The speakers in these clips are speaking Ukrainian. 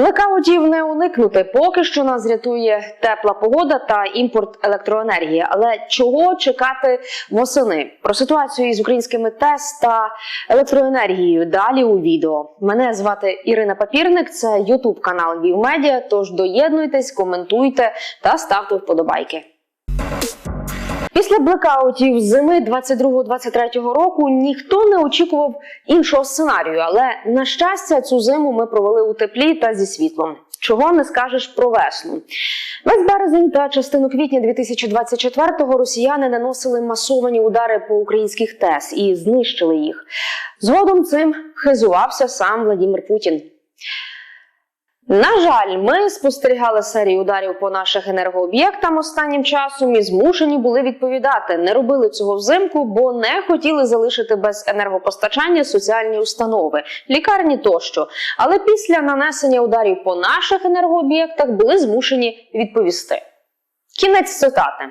Блекаутів не уникнути. Поки що нас рятує тепла погода та імпорт електроенергії. Але чого чекати восени? Про ситуацію із українськими ТЕС та електроенергією далі у відео. Мене звати Ірина Папірник. Це Ютуб канал Львів. Тож доєднуйтесь, коментуйте та ставте вподобайки. Після блекаутів зими 22-23 року ніхто не очікував іншого сценарію, але на щастя, цю зиму ми провели у теплі та зі світлом. Чого не скажеш про весну? Весь березень та частину квітня 2024-го росіяни наносили масовані удари по українських ТЕС і знищили їх. Згодом цим хизувався сам Владимир Путін. На жаль, ми спостерігали серію ударів по наших енергооб'єктам останнім часом і змушені були відповідати. Не робили цього взимку, бо не хотіли залишити без енергопостачання соціальні установи, лікарні тощо. Але після нанесення ударів по наших енергооб'єктах були змушені відповісти. Кінець цитати.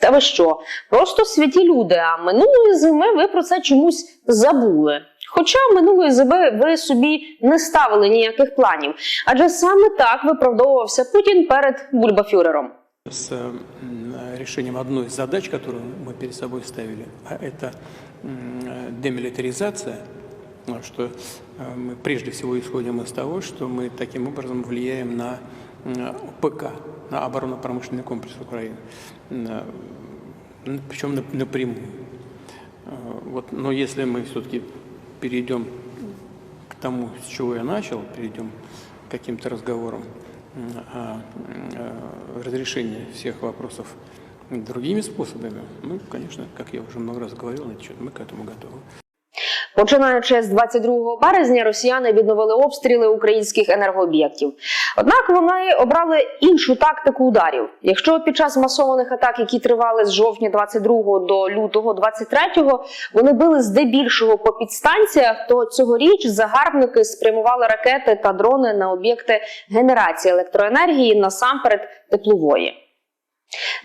Та ви що? Просто святі люди. А минулої зими ви про це чомусь забули. Хоча минулої зими ви собі не ставили ніяких планів, адже саме так виправдовувався Путін перед бульбафюрером. с м, решением одной из задач, которую мы перед собой ставили, а это м, демилитаризация, ну, что э, мы прежде всего исходим из того, что мы таким образом влияем на м, ПК, на оборонно-промышленный комплекс Украины, На- м, причем нап- напрямую. Э, Вот, но если мы все-таки перейдем к тому, с чего я начал, перейдем к каким-то разговорам о м, э, разрешении всех вопросов другими способами, мы, конечно, как я уже много раз говорил, мы к этому готовы. Починаючи з 22 березня, росіяни відновили обстріли українських енергооб'єктів. Однак вони обрали іншу тактику ударів. Якщо під час масованих атак, які тривали з жовтня 22 до лютого 23, вони били здебільшого по підстанціях, то цьогоріч загарбники спрямували ракети та дрони на об'єкти генерації електроенергії насамперед теплової.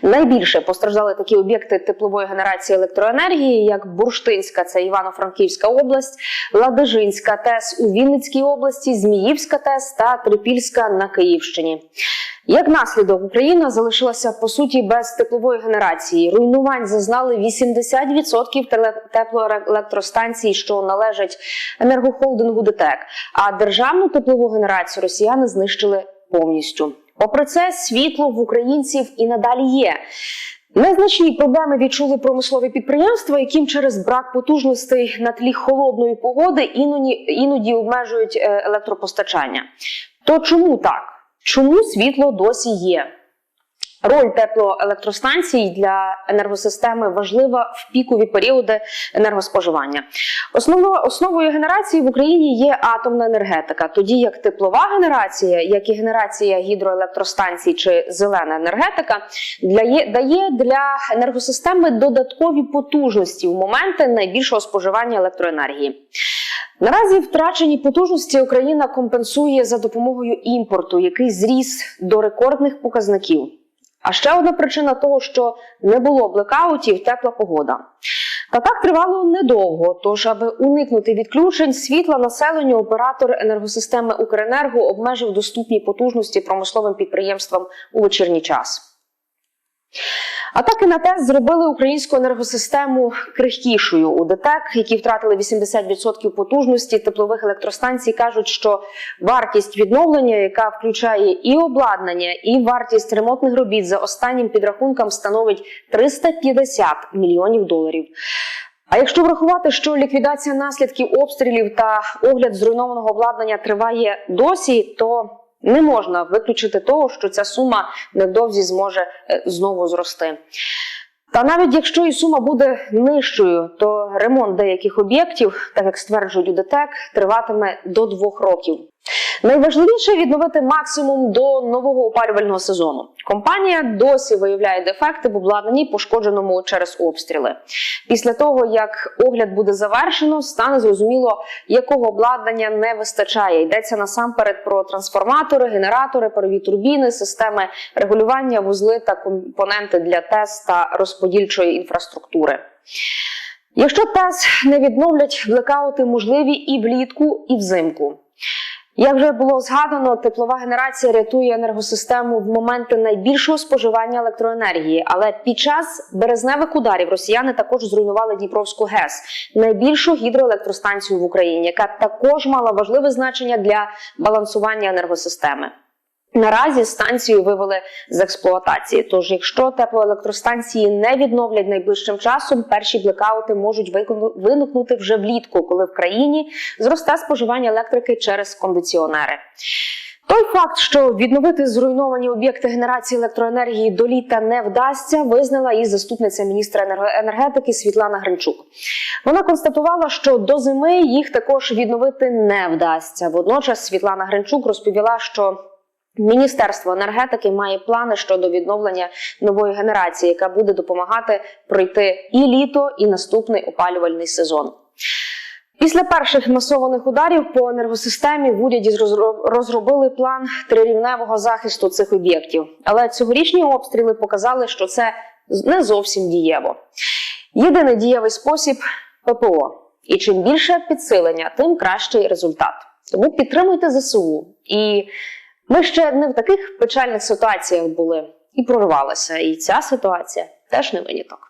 Найбільше постраждали такі об'єкти теплової генерації електроенергії, як Бурштинська, це Івано-Франківська область, Ладижинська ТЕС у Вінницькій області, Зміївська ТЕС та Трипільська на Київщині. Як наслідок, Україна залишилася по суті без теплової генерації. Руйнувань зазнали 80% теле- теплоелектростанцій, що належать енергохолдингу ДТЕК. А державну теплову генерацію росіяни знищили повністю. Попри це, світло в українців і надалі є. Незначні проблеми відчули промислові підприємства, яким через брак потужностей на тлі холодної погоди іноді, іноді обмежують е, електропостачання. То чому так? Чому світло досі є? Роль теплоелектростанцій для енергосистеми важлива в пікові періоди енергоспоживання. Основно, основою генерації в Україні є атомна енергетика, тоді як теплова генерація, як і генерація гідроелектростанцій чи зелена енергетика, для, дає для енергосистеми додаткові потужності в моменти найбільшого споживання електроенергії. Наразі втрачені потужності Україна компенсує за допомогою імпорту, який зріс до рекордних показників. А ще одна причина того, що не було блекаутів, тепла погода. Та так тривало недовго. Тож, аби уникнути відключень світла населенню, оператор енергосистеми Укренерго обмежив доступні потужності промисловим підприємствам у вечірній час. Атаки на ТЕС зробили українську енергосистему крихкішою. У ДТЕК, які втратили 80% потужності теплових електростанцій, кажуть, що вартість відновлення, яка включає і обладнання, і вартість ремонтних робіт за останнім підрахунком становить 350 мільйонів доларів. А якщо врахувати, що ліквідація наслідків обстрілів та огляд зруйнованого обладнання триває досі, то не можна виключити того, що ця сума невдовзі зможе е, знову зрости. Та навіть якщо і сума буде нижчою, то ремонт деяких об'єктів, так як стверджують у ДТЕК, триватиме до двох років. Найважливіше відновити максимум до нового опалювального сезону. Компанія досі виявляє дефекти в обладнанні, пошкодженому через обстріли. Після того, як огляд буде завершено, стане зрозуміло, якого обладнання не вистачає. Йдеться насамперед про трансформатори, генератори, парові турбіни, системи регулювання, вузли та компоненти для ТЕС та розподільчої інфраструктури. Якщо ТЕС не відновлять блекаути можливі і влітку, і взимку. Як вже було згадано, теплова генерація рятує енергосистему в моменти найбільшого споживання електроенергії. Але під час березневих ударів росіяни також зруйнували Дніпровську ГЕС, найбільшу гідроелектростанцію в Україні, яка також мала важливе значення для балансування енергосистеми. Наразі станцію вивели з експлуатації. Тож, якщо теплоелектростанції не відновлять найближчим часом, перші блекаути можуть виникнути вже влітку, коли в країні зросте споживання електрики через кондиціонери. Той факт, що відновити зруйновані об'єкти генерації електроенергії до літа не вдасться, визнала і заступниця міністра енергетики Світлана Гринчук. Вона констатувала, що до зими їх також відновити не вдасться. Водночас Світлана Гринчук розповіла, що Міністерство енергетики має плани щодо відновлення нової генерації, яка буде допомагати пройти і літо, і наступний опалювальний сезон. Після перших масованих ударів по енергосистемі в уряді розробили план трирівневого захисту цих об'єктів. Але цьогорічні обстріли показали, що це не зовсім дієво. Єдиний дієвий спосіб ППО. І чим більше підсилення, тим кращий результат. Тому підтримуйте ЗСУ. І ми ще не в таких печальних ситуаціях були і прорвалися. І ця ситуація теж не виняток.